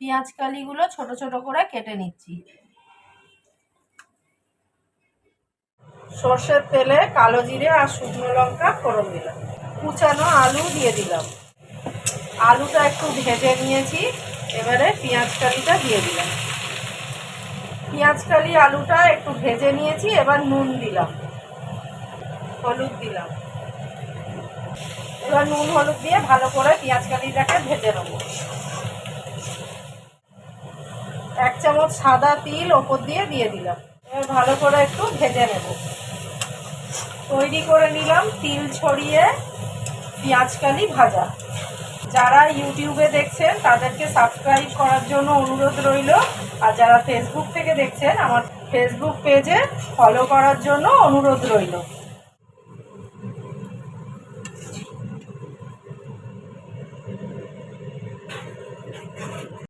পেঁয়াজ কালিগুলো ছোট ছোট করে কেটে নিচ্ছি। সর্ষের তেলে কালো জিরে আর শুকনো লঙ্কা ফোড়ন দিলাম। কুচানো আলু দিয়ে দিলাম। আলুটা একটু ভেজে নিয়েছি, এবারে পেঁয়াজ কালিটা দিয়ে দিলাম। পেঁয়াজ কালি আলুটা একটু ভেজে নিয়েছি, এবার নুন দিলাম। হলুদ দিলাম। এবার নুন হলুদ দিয়ে ভালো করে পেঁয়াজ কালিটাকে ভেজে নেব। এক চামচ সাদা তিল ওপর দিয়ে দিয়ে দিলাম। এবার ভালো করে একটু ভেজে নেব। তৈরি করে নিলাম তিল ছড়িয়ে পেঁয়াজ কালি ভাজা। যারা ইউটিউবে দেখছেন, তাদেরকে সাবস্ক্রাইব করার জন্য অনুরোধ রইল। আর যারা ফেসবুক থেকে দেখছেন, আমার ফেসবুক পেজে ফলো করার জন্য অনুরোধ রইল।